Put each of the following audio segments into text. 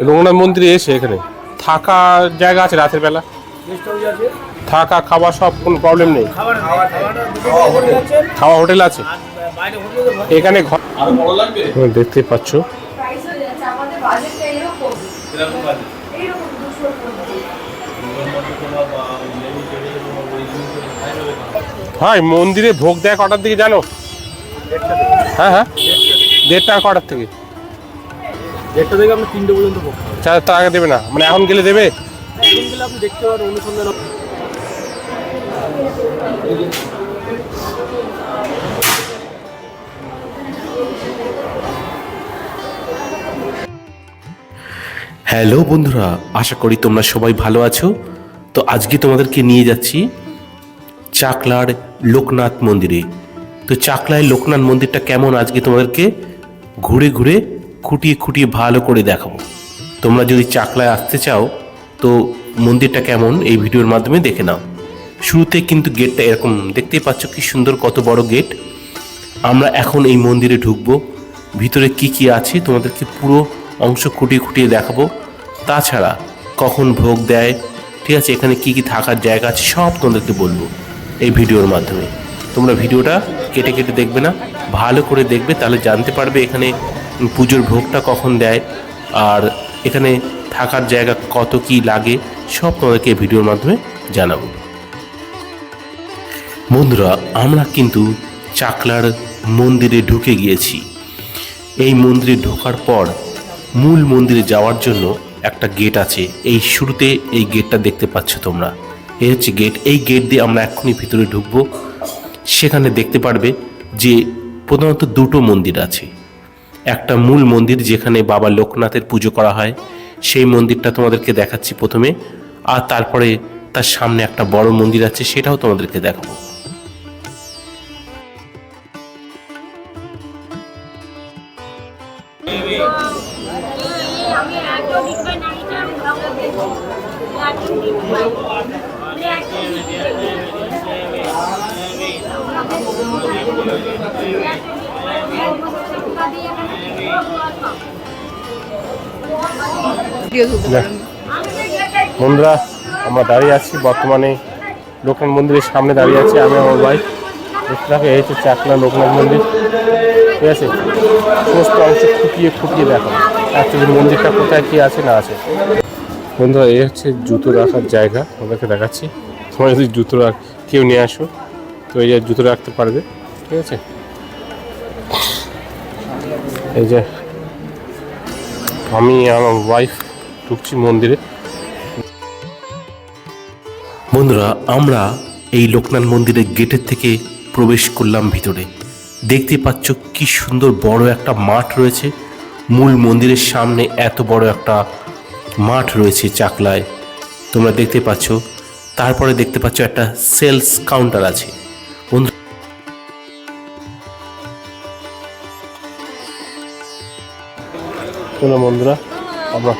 রঘুনাথ মন্দিরে এসে এখানে। থাকা জায়গা আছে রাতের বেলা। থাকা, খাওয়া সব কোনো প্রবলেম নেই। খাওয়া হোটেল আছে। এখানে দেখতে পাচ্ছ। ভাই, মন্দিরে ভোগ দেয় কটার দিকে জানো? হ্যাঁ হ্যাঁ। দেড়টা কটার থেকে। দেড়টা থেকে আপনি তিনটে পর্যন্ত চার তার আগে দেবে না? মানে এখন গেলে দেবে? এখন গেলে আপনি দেখতে পারেন অনুসন্ধান হ্যালো বন্ধুরা আশা করি তোমরা সবাই ভালো আছো। তো আজকে তোমাদেরকে নিয়ে যাচ্ছি চাকলার লোকনাথ মন্দিরে। তো চাকলায় লোকনাথ মন্দিরটা কেমন আজকে তোমাদেরকে ঘুরে ঘুরে খুঁটিয়ে খুঁটিয়ে ভালো করে দেখাবো। তোমরা যদি চাকলায় আসতে চাও, তো মন্দিরটা কেমন এই ভিডিওর মাধ্যমে দেখে নাও। শুরুতে কিন্তু গেটটা এরকম দেখতেই পাচ্ছ কি সুন্দর, কত বড় গেট। আমরা এখন এই মন্দিরে ঢুকবো। ভিতরে কি কি আছে তোমাদেরকে পুরো অংশ খুঁটিয়ে খুঁটিয়ে দেখাবো। তাছাড়া কখন ভোগ দেয়, ঠিক আছে, এখানে কি কি থাকার জায়গা আছে সব তোমাদেরকে বলব এই ভিডিওর মাধ্যমে। তোমরা ভিডিওটা কেটে কেটে দেখবে না, ভালো করে দেখবে, তাহলে জানতে পারবে এখানে পুজোর ভোগটা কখন দেয় আর এখানে থাকার জায়গা কত কি লাগে সব তোমাদেরকে ভিডিওর মাধ্যমে জানাব। বন্ধুরা, আমরা কিন্তু চাকলার মন্দিরে ঢুকে গিয়েছি। এই মন্দিরে ঢোকার পর মূল মন্দিরে যাওয়ার জন্য একটা গেট আছে। এই শুরুতে এই গেটটা দেখতে পাচ্ছ তোমরা। এই হচ্ছে গেট। এই গেট দিয়ে আমরা এক্ষুনি ভিতরে ঢুকবো। সেখানে দেখতে পারবে যে প্রধানত দুটো মন্দির আছে। একটা মূল মন্দির যেখানে বাবা লোকনাথের পুজো করা হয়, সেই মন্দিরটা তোমাদেরকে দেখাচ্ছি প্রথমে। আর তারপরে তার সামনে একটা বড় মন্দির আছে, সেটাও তোমাদেরকে দেখাবো। আমি বন্ধুরা, আমরা দাঁড়িয়ে আছি বর্তমানে লোকনাথ মন্দিরের সামনে দাঁড়িয়ে আছি আমি আমার ভাই দেখতে থাকো হচ্ছে চাকলা লোকনাথ মন্দির, ঠিক আছে? সমস্ত অংশ খুঁটিয়ে খুঁটিয়ে দেখো অ্যাকচুয়ালি মন্দিরটা কোথায়, কি আছে, না আছে। বন্ধুরা, এই হচ্ছে জুতো রাখার জায়গা, তোমাদেরকে দেখাচ্ছি। তোমরা যদি জুতো রাখ, কেউ নিয়ে আসো, তো এই যে জুতো রাখতে পারবে, ঠিক আছে? এই যে, আমি আমার ওয়াইফ ঢুকছি মন্দিরে। বন্ধুরা আমরা এই লোকনাথ মন্দিরের গেটের থেকে প্রবেশ করলাম ভিতরে। দেখতে পাচ্ছ কি সুন্দর বড় একটা মাঠ রয়েছে। মূল মন্দিরের সামনে এত বড় একটা মাঠ রয়েছে চাকলায়। তোমরা দেখতে পাচ্ছ তারপরে দেখতে পাচ্ছ একটা সেলস কাউন্টার আছে। বন্ধু বন্ধুরা আমরা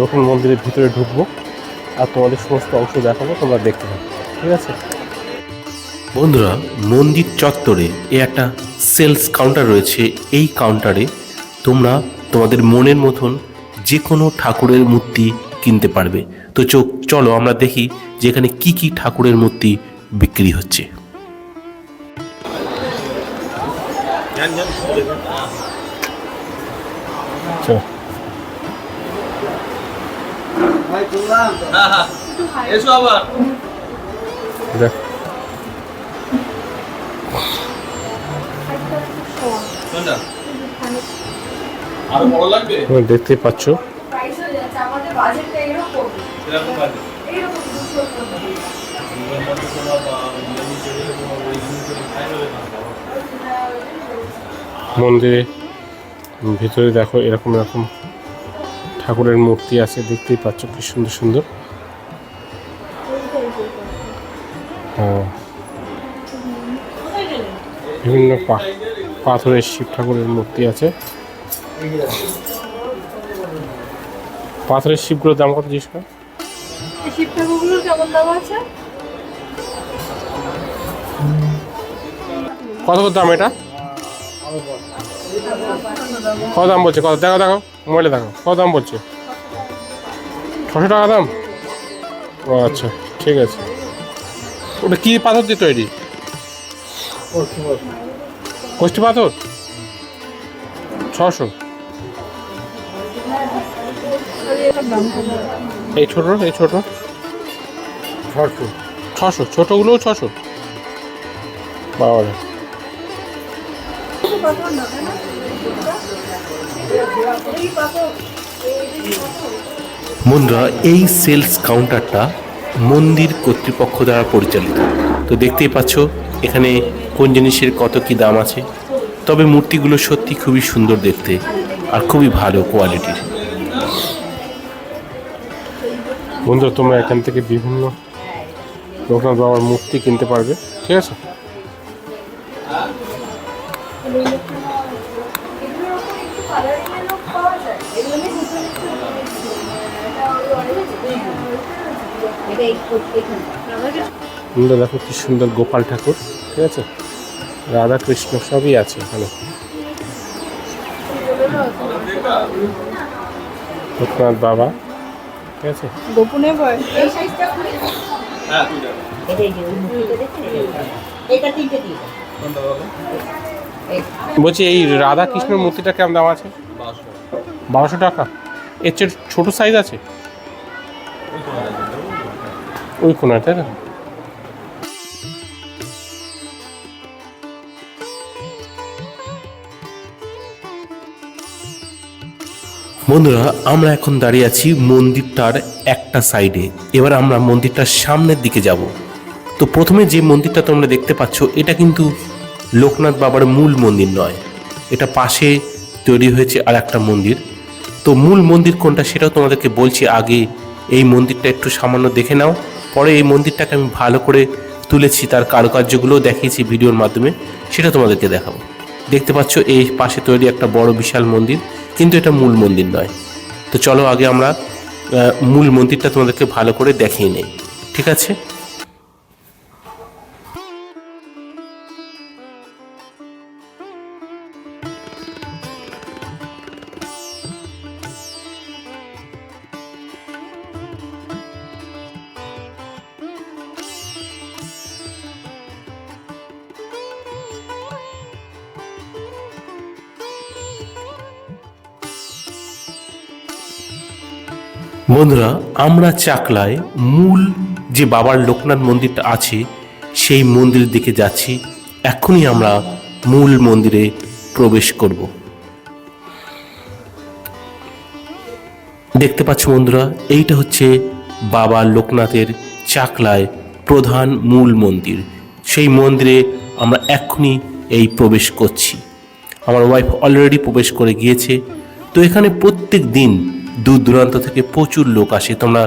লোকনাথ মন্দিরের ভিতরে ঢুকবো আর তোমাদের সমস্ত অংশ দেখাবো তোমরা দেখতে পাবে ঠিক আছে? বন্ধুরা মন্দির চত্বরে এ একটা সেলস কাউন্টার রয়েছে। এই কাউন্টারে তোমরা তোমাদের মনের মতন যে কোনো ঠাকুরের মূর্তি কিনতে পারবে। তো চোখ চলো আমরা দেখি যে এখানে কী কী ঠাকুরের মূর্তি বিক্রি হচ্ছে। চলো। এসো আবার। আরও বড় লাগবে? তোমরা পাচ্ছ। প্রাইস হয়ে এইরকম দুশোর মধ্যে মন্দিরে ভিতরে দেখো এরকম এরকম। ঠাকুরের মূর্তি আছে দেখতেই পাচ্ছ কি সুন্দর সুন্দর। হ্যাঁ। বিভিন্ন পাথরের শিব ঠাকুরের মূর্তি আছে। পাথরের শিবগুলোর দাম কত জিজ্ঞেস কর? শিব ঠাকুরগুলোর কেমন দাম আছে? কত কত দাম এটা? কত দাম বলছে? কত? দেখো দেখো মোবাইলে দেখো কত দাম বলছে? ছশো টাকা দাম? ও আচ্ছা ঠিক আছে। ওটা কী পাথর দিয়ে তৈরি? কষ্টি পাথর? ছশো। এই ছোট এই ছোট। ছশো। ছশো ছোটোগুলোও ছশো। বাবা। বন্ধুরা এই সেলস কাউন্টারটা মন্দির কর্তৃপক্ষ দ্বারা পরিচালিত। তো দেখতেই পাচ্ছ, এখানে কোন জিনিসের কত কি দাম আছে। তবে মূর্তিগুলো সত্যি খুবই সুন্দর দেখতে আর খুবই ভালো কোয়ালিটির। বন্ধুরা তোমরা এখান থেকে বিভিন্ন লোকনাথ বাবার মূর্তি কিনতে পারবে, ঠিক আছে? লোক পাওয়া যায় এগুলো বন্ধুরা দেখো কি সুন্দর গোপাল ঠাকুর ঠিক আছে? রাধা কৃষ্ণ সবই আছে এখানে। লোকনাথ বাবা ঠিক আছে? গোপনে ভয় এই হ্যাঁ এটা তিনটে দিয়ে দাও। কোনটা বলো? বলছি, এই রাধা কৃষ্ণের মূর্তিটা কেমন দাম আছে? বারোশো টাকা। এর চেয়ে ছোটো সাইজ আছে? ওই কোনায়, তাই না? বন্ধুরা, আমরা এখন দাঁড়িয়ে আছি মন্দিরটার একটা সাইডে এবার আমরা মন্দিরটার সামনের দিকে যাব। তো প্রথমে যে মন্দিরটা তোমরা দেখতে পাচ্ছ, এটা কিন্তু লোকনাথ বাবার মূল মন্দির নয়। এটা পাশে তৈরি হয়েছে আর একটা মন্দির। তো মূল মন্দির কোনটা সেটাও তোমাদেরকে বলছি আগে। এই মন্দিরটা একটু সামান্য দেখে নাও। পরে এই মন্দিরটাকে আমি ভালো করে তুলেছি, তার কারুকার্যগুলোও দেখিয়েছি ভিডিওর মাধ্যমে, সেটা তোমাদেরকে দেখাবো। দেখতে পাচ্ছ এই পাশে তৈরি একটা বড় বিশাল মন্দির, কিন্তু এটা মূল মন্দির নয়। তো চলো আগে আমরা মূল মন্দিরটা তোমাদেরকে ভালো করে দেখিয়ে নেই। ঠিক আছে? বন্ধুরা, আমরা চাকলায় মূল যে বাবার লোকনাথ মন্দিরটা আছে, সেই মন্দিরের দিকে যাচ্ছি। এখনই আমরা মূল মন্দিরে প্রবেশ করব। দেখতে পাচ্ছ বন্ধুরা, এইটা হচ্ছে বাবা লোকনাথের চাকলায় প্রধান মূল মন্দির। সেই মন্দিরে আমরা এখনই এই প্রবেশ করছি। আমার ওয়াইফ অলরেডি প্রবেশ করে গিয়েছে। তো এখানে প্রত্যেক দিন দূর দূরান্ত থেকে প্রচুর লোক আসে। তোমরা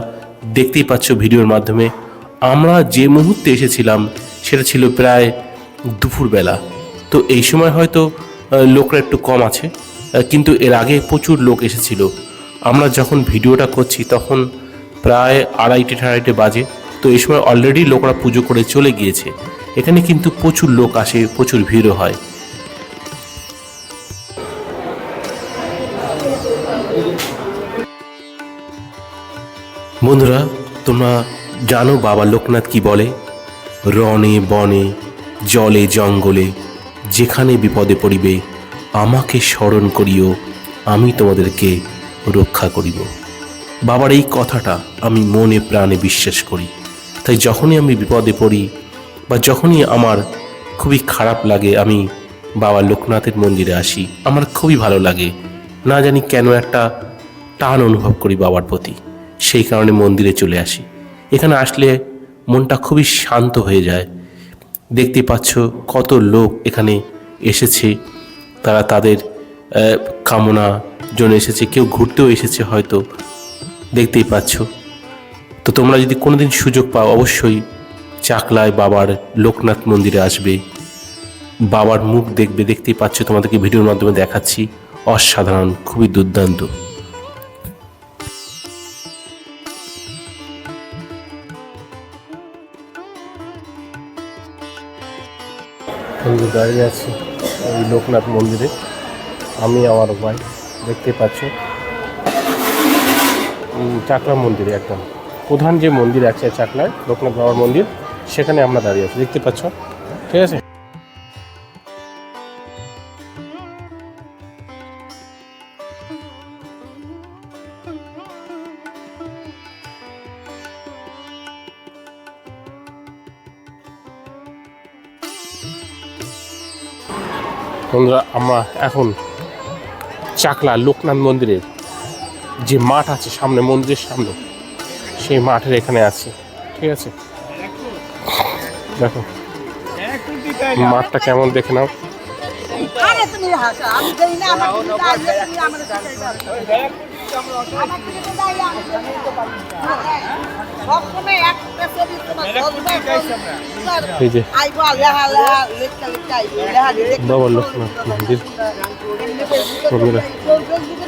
দেখতেই পাচ্ছ ভিডিওর মাধ্যমে। আমরা যে মুহূর্তে এসেছিলাম, সেটা ছিল প্রায় দুপুরবেলা। তো এই সময় হয়তো লোকরা একটু কম আছে কিন্তু এর আগে প্রচুর লোক এসেছিল। আমরা যখন ভিডিওটা করছি, তখন প্রায় আড়াইটে আড়াইটে বাজে। তো এই সময় অলরেডি লোকরা পুজো করে চলে গিয়েছে। এখানে কিন্তু প্রচুর লোক আসে, প্রচুর ভিড়ও হয়। বন্ধুরা, তোমরা জানো বাবা লোকনাথ কি বলে? রনে বনে, জলে, জঙ্গলে, যেখানে বিপদে পড়িবে, আমাকে স্মরণ করিও, আমি তোমাদেরকে রক্ষা করিব। বাবার এই কথাটা আমি মনে প্রাণে বিশ্বাস করি। তাই যখনই আমি বিপদে পড়ি বা যখনই আমার খুবই খারাপ লাগে, আমি বাবা লোকনাথের মন্দিরে আসি। আমার খুবই ভালো লাগে। না জানি কেন একটা টান অনুভব করি বাবার প্রতি। সেই কারণে মন্দিরে চলে আসি। এখানে আসলে মনটা খুবই শান্ত হয়ে যায়। দেখতে পাচ্ছ কত লোক এখানে এসেছে। তারা তাদের কামনা জন্য এসেছে। কেউ ঘুরতেও এসেছে হয়তো। দেখতেই পাচ্ছ। তো তোমরা যদি কোনোদিন সুযোগ পাও, অবশ্যই চাকলায় বাবার লোকনাথ মন্দিরে আসবে। বাবার মুখ দেখবে। দেখতেই পাচ্ছ তোমাদেরকে ভিডিওর মাধ্যমে দেখাচ্ছি। অসাধারণ, খুবই দুর্দান্ত। বন্ধু দাঁড়িয়ে আছে, এই লোকনাথ মন্দিরে। আমি, আমার ভাই, দেখতে পাচ্ছ। চাকলা মন্দিরে একদম। প্রধান যে মন্দির আছে চাকলায় লোকনাথ বাবার মন্দির, সেখানে আমরা দাঁড়িয়ে আছি। দেখতে পাচ্ছ? ঠিক আছে? বন্ধুরা, আমরা এখন চাকলা লোকনাথ মন্দিরের যে মাঠ আছে সামনে, মন্দিরের সামনে, সেই মাঠের এখানে আছে, ঠিক আছে? দেখো, মাঠটা কেমন দেখে নাও। আমি জানি না আমার তুমি আসলে তুমি আমার আমার থেকে তো দাঁড়িয়ে আমি জানি না। সবসময় একটা ছবি তোমার দশবার এই যে আইবো লেহা লেহা লেখা লেখা আইবো লেহা লেখা বাবা লোকনাথ মন্দির বন্ধুরা। ফেসবুকে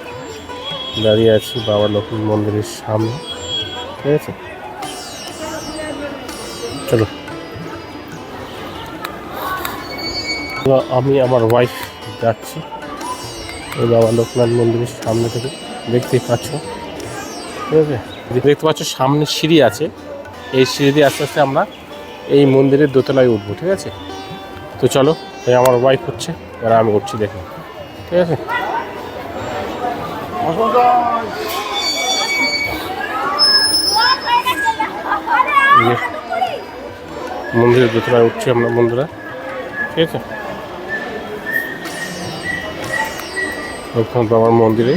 দাঁড়িয়ে আছি বাবা লক্ষ্মী মন্দিরের সামনে। ঠিক আছে? চলো। আমি আমার ওয়াইফ যাচ্ছি। এই বাবা লোকনাথ মন্দিরের সামনে থেকে। দেখতেই পাচ্ছ। ঠিক আছে? দেখতে পাচ্ছ সামনে সিঁড়ি আছে। এই সিঁড়ি দিয়ে আস্তে আস্তে আমরা এই মন্দিরের দোতলায় উঠবো, ঠিক আছে? তো চলো আমার ওয়াইফ হচ্ছে এবার আমি উঠছি দেখে। ঠিক আছে? মন্দিরের ভেতরে উঠছি আমরা বন্ধুরা। ঠিক আছে? লোকনাথ বাবার মন্দিরে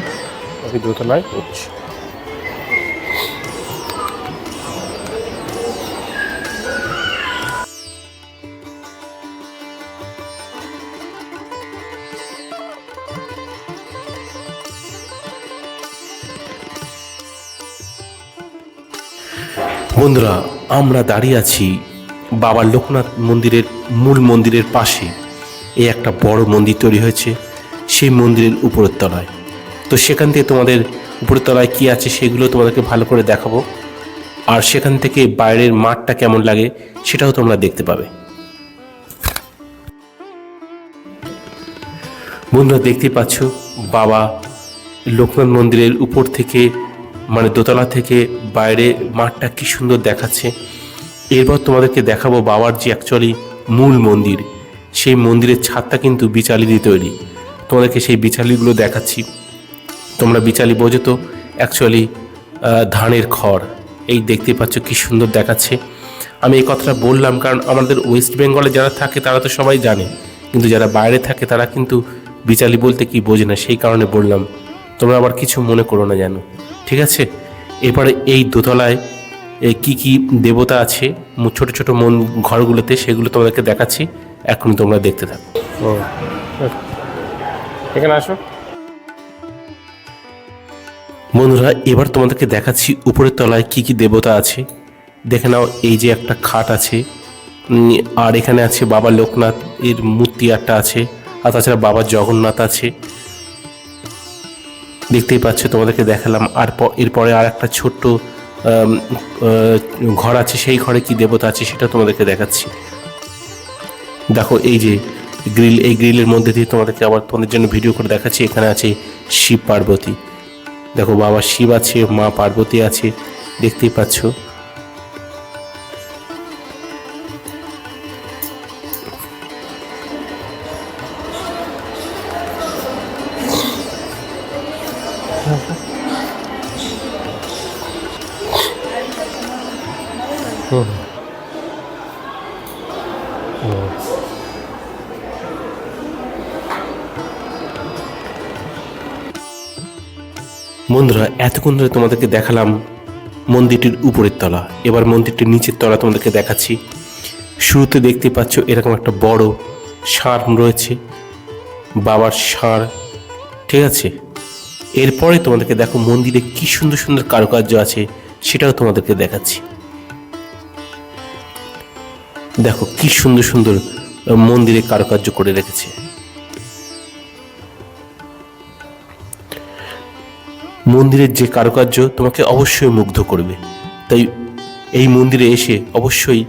আমি দোতলায় উঠছি। বন্ধুরা, আমরা দাঁড়িয়ে আছি বাবা লোকনাথ মন্দিরের মূল মন্দিরের পাশে। এই একটা বড় মন্দির তৈরি হয়েছে, সেই মন্দিরের উপরের তলায় তো সেখান থেকে তোমাদের উপরের তলায় কী আছে সেগুলো তোমাদেরকে ভালো করে দেখাবো। আর সেখান থেকে বাইরের মাঠটা কেমন লাগে সেটাও তোমরা দেখতে পাবে। বন্ধুরা, দেখতে পাচ্ছ বাবা লোকনাথ মন্দিরের উপর থেকে মানে দোতলা থেকে বাইরে মাঠটা কি সুন্দর দেখাচ্ছে। এরপর তোমাদেরকে দেখাবো বাবার যে অ্যাকচুয়ালি মূল মন্দির। সেই মন্দিরের ছাদটা কিন্তু বিচালি দিয়ে তৈরি। তোমাদেরকে সেই বিচালিগুলো দেখাচ্ছি। তোমরা বিচালি বোঝো তো অ্যাকচুয়ালি ধানের খড়। এই দেখতে পাচ্ছ কি সুন্দর দেখাচ্ছে। আমি এই কথাটা বললাম কারণ আমাদের ওয়েস্ট বেঙ্গলে যারা থাকে তারা তো সবাই জানে। কিন্তু যারা বাইরে থাকে তারা কিন্তু বিচালি বলতে কি বোঝে না, সেই কারণে বললাম। তোমরা আবার কিছু মনে করো না জানো ঠিক আছে? এরপরে এই দোতলায় কি কি দেবতা আছে ছোট ছোট মন ঘরগুলোতে সেগুলো তোমাদেরকে দেখাচ্ছি এখন তোমরা দেখতে থাকো। ও এখানে আসো। বন্ধুরা এবার তোমাদেরকে দেখাচ্ছি উপরের তলায় কি কি দেবতা আছে। দেখে নাও এই যে একটা খাট আছে আর এখানে আছে বাবা লোকনাথ এর মূর্তি একটা আছে আর তাছাড়া বাবা জগন্নাথ আছে। দেখতেই পাচ্ছ, তোমাদেরকে দেখালাম। আর এরপরে আর একটা ছোট্ট ঘর আছে, সেই ঘরে কি দেবতা আছে সেটা তোমাদেরকে দেখাচ্ছি। দেখো, এই যে গ্রিল, এই গ্রিলের মধ্যে দিয়ে তোমাদেরকে আবার তোমাদের জন্য ভিডিও করে দেখাচ্ছি। এখানে আছে শিব পার্বতী। দেখো, বাবা শিব আছে, মা পার্বতী আছে, দেখতেই পাচ্ছ। বন্ধুরা, এতক্ষণ ধরে তোমাদেরকে দেখালাম মন্দিরটির উপরের তলা। এবার মন্দিরটির নিচের তলা তোমাদেরকে দেখাচ্ছি। শুরুতে দেখতে পাচ্ছ এরকম একটা বড় ষাঁড় রয়েছে, বাবার ষাঁড় ঠিক আছে? এরপরে তোমাদেরকে দেখো মন্দিরে কি সুন্দর সুন্দর কারুকার্য আছে, সেটাও তোমাদেরকে দেখাচ্ছি। দেখো কি সুন্দর সুন্দর মন্দিরে কারুকার্য করে রেখেছে। মন্দিরের যে কারুকার্য তোমাকে অবশ্যই মুগ্ধ করবে। তাই এই মন্দিরে এসে অবশ্যই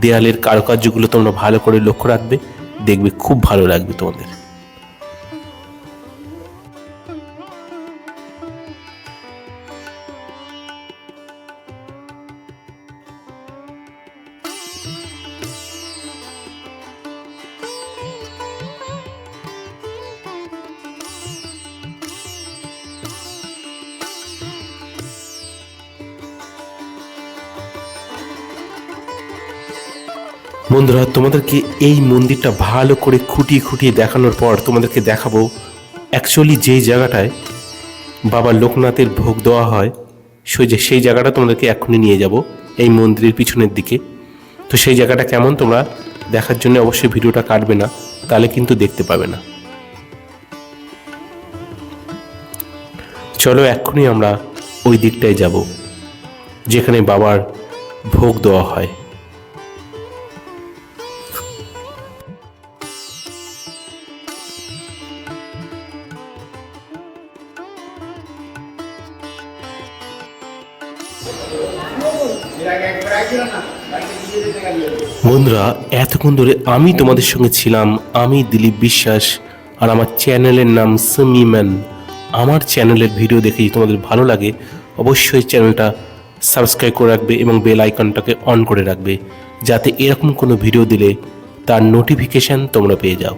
দেয়ালের কারুকার্যগুলো তোমরা ভালো করে লক্ষ্য রাখবে, দেখবে খুব ভালো লাগবে তোমাদের। বন্ধুরা, তোমাদেরকে এই মন্দিরটা ভালো করে খুঁটিয়ে খুঁটিয়ে দেখানোর পর তোমাদেরকে দেখাবো। অ্যাকচুয়ালি যেই জায়গাটায় বাবা লোকনাথের ভোগ দেওয়া হয়, সেই যে, সেই জায়গাটা তোমাদেরকে এখনই নিয়ে যাব, এই মন্দিরের পিছনের দিকে। তো সেই জায়গাটা কেমন তোমরা দেখার জন্য অবশ্যই ভিডিওটা কাটবে না, তাহলে কিন্তু দেখতে পাবে না। চলো, এক্ষুনি আমরা ওই দিকটায় যাব, যেখানে বাবার ভোগ দেওয়া হয়। বন্ধুরা, এতক্ষণ ধরে আমি তোমাদের সঙ্গে ছিলাম, আমি দিলীপ বিশ্বাস, আর আমার চ্যানেলের নাম সুমিম্যান আমার চ্যানেলের ভিডিও দেখে যদি তোমাদের ভালো লাগে, অবশ্যই চ্যানেলটা সাবস্ক্রাইব করে রাখবে এবং বেল আইকনটাকে অন করে রাখবে, যাতে এরকম কোনো ভিডিও দিলে তার নোটিফিকেশান তোমরা পেয়ে যাও।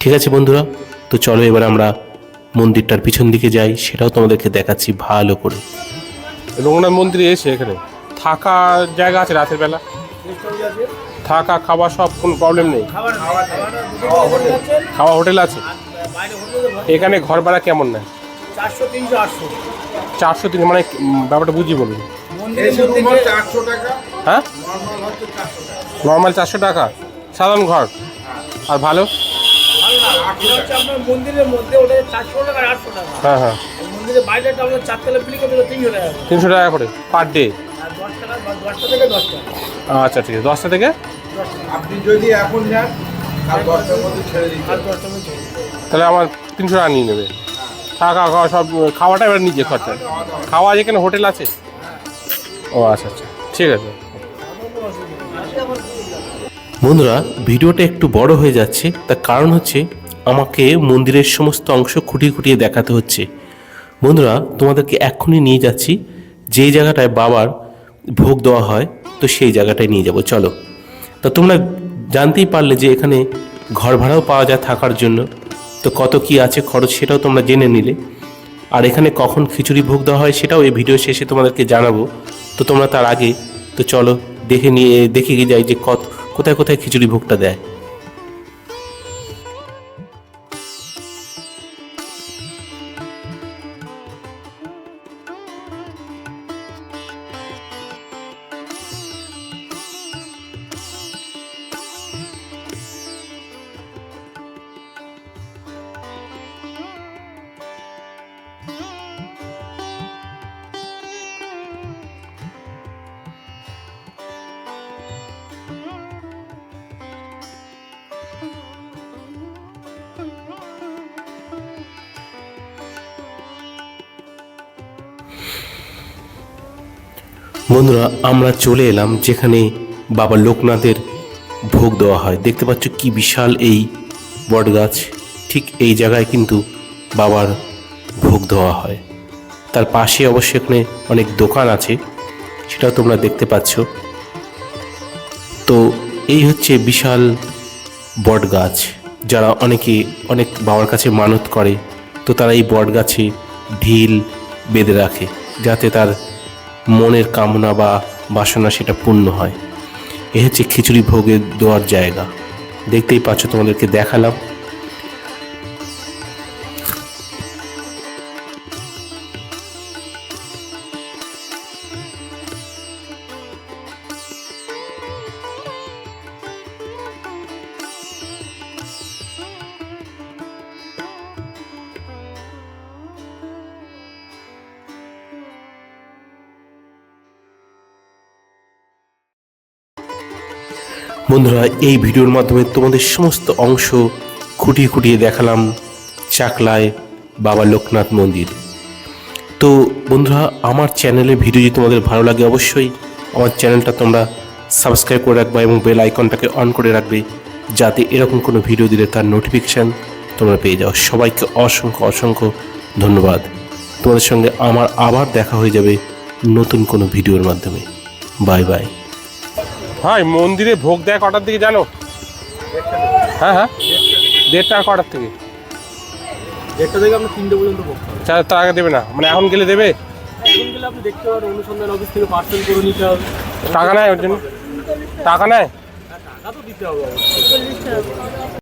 ঠিক আছে বন্ধুরা, তো চলো এবার আমরা মন্দিরটার পিছন দিকে যাই, সেটাও তোমাদেরকে দেখাচ্ছি ভালো করে। রঘুনাথ মন্দিরে এসে এখানে থাকার জায়গা আছে রাতের বেলা। থাকা খাওয়া সব কোনো প্রবলেম নেই। খাওয়া হোটেল আছে। এখানে ঘর ভাড়া কেমন নেয়? চারশো তিনশো তিন মানে ব্যাপারটা বুঝি বলুন। হ্যাঁ? নর্মাল চারশো টাকা। সাধারণ ঘর। আর ভালো? হচ্ছে আপনার মন্দিরের মধ্যে ওটা চারশো টাকা আর টাকা। হ্যাঁ হ্যাঁ। তিনশো টাকা করে। পার ডে আচ্ছা ঠিক আছে। দশটা থেকে? আপনি যদি এখন যান তাহলে আমার তিনশো টাকা নিয়ে নেবে। থাকা খাওয়া সব খাওয়াটা এবার নিজে খরচা। খাওয়া যেখানে হোটেল আছে? ও আচ্ছা আচ্ছা। ঠিক আছে। বন্ধুরা ভিডিওটা একটু বড় হয়ে যাচ্ছে। তার কারণ হচ্ছে আমাকে মন্দিরের সমস্ত অংশ খুঁটিয়ে খুঁটিয়ে দেখাতে হচ্ছে। বন্ধুরা তোমাদেরকে এক্ষুনি নিয়ে যাচ্ছি। যেই জায়গাটায় বাবার ভোগ দেওয়া হয়, তো সেই জায়গাটায় নিয়ে যাব। চলো। তা তোমরা জানতেই পারলে যে এখানে ঘর ভাড়াও পাওয়া যায় থাকার জন্য। তো কত কি আছে খরচ সেটাও তোমরা জেনে নিলে। আর এখানে কখন খিচুড়ি ভোগ দেওয়া হয় সেটাও এই ভিডিও শেষে তোমাদেরকে জানাব। তো তোমরা তার আগে, তো চলো দেখে নিয়ে, দেখে যাই যে কত, কোথায় কোথায় খিচুড়ি ভোগটা দেয়। বন্ধুরা, আমরা চলে এলাম যেখানে বাবা লোকনাথের ভোগ দেওয়া হয়। দেখতে পাচ্ছ কি বিশাল এই বটগাছ ঠিক এই জায়গায় কিন্তু বাবার ভোগ দেওয়া হয়। তার পাশে অবশ্য এখানে অনেক দোকান আছে, সেটাও তোমরা দেখতে পাচ্ছ। তো এই হচ্ছে বিশাল বট গাছ, যারা অনেকে, অনেক বাবার কাছে মানত করে। তো তারা এই বট গাছে ঢিল বেঁধে রাখে, যাতে তার মনের কামনা বা বাসনা সেটা পূর্ণ হয়। এ হচ্ছে খিচুড়ি ভোগের দেওয়ার জায়গা। দেখতেই পাচ্ছ, তোমাদেরকে দেখালাম। বন্ধুরা, এই ভিডিওর মাধ্যমে তোমাদের সমস্ত অংশ খুঁটিয়ে খুঁটিয়ে দেখালাম চাকলায় বাবা লোকনাথ মন্দির। তো বন্ধুরা, আমার চ্যানেলে ভিডিও যদি তোমাদের ভালো লাগে অবশ্যই আমার চ্যানেলটা তোমরা সাবস্ক্রাইব করে রাখবে এবং বেল আইকনটাকে অন করে রাখবে যাতে এরকম কোনো ভিডিও দিলে তার নোটিফিকেশান তোমরা পেয়ে যাও। সবাইকে অসংখ্য অসংখ্য ধন্যবাদ। তোমাদের সঙ্গে আমার আবার দেখা হয়ে যাবে নতুন কোনো ভিডিওর মাধ্যমে। Bye bye. ভাই মন্দিরে ভোগ দেয় কটার দিকে জানো? হ্যাঁ হ্যাঁ দেড়টা কটার থেকে দেড়টা থেকে আপনি তিনটে পর্যন্ত ভোগ চার তার আগে দেবে না? মানে এখন গেলে দেবে? এখন গেলে আপনি দেখতে পারেন অনুসন্ধান অফিস থেকে পার্সেল করে নিতে হবে। টাকা নেয় ওর জন্য? টাকা নেয়? টাকা তো দিতে হবে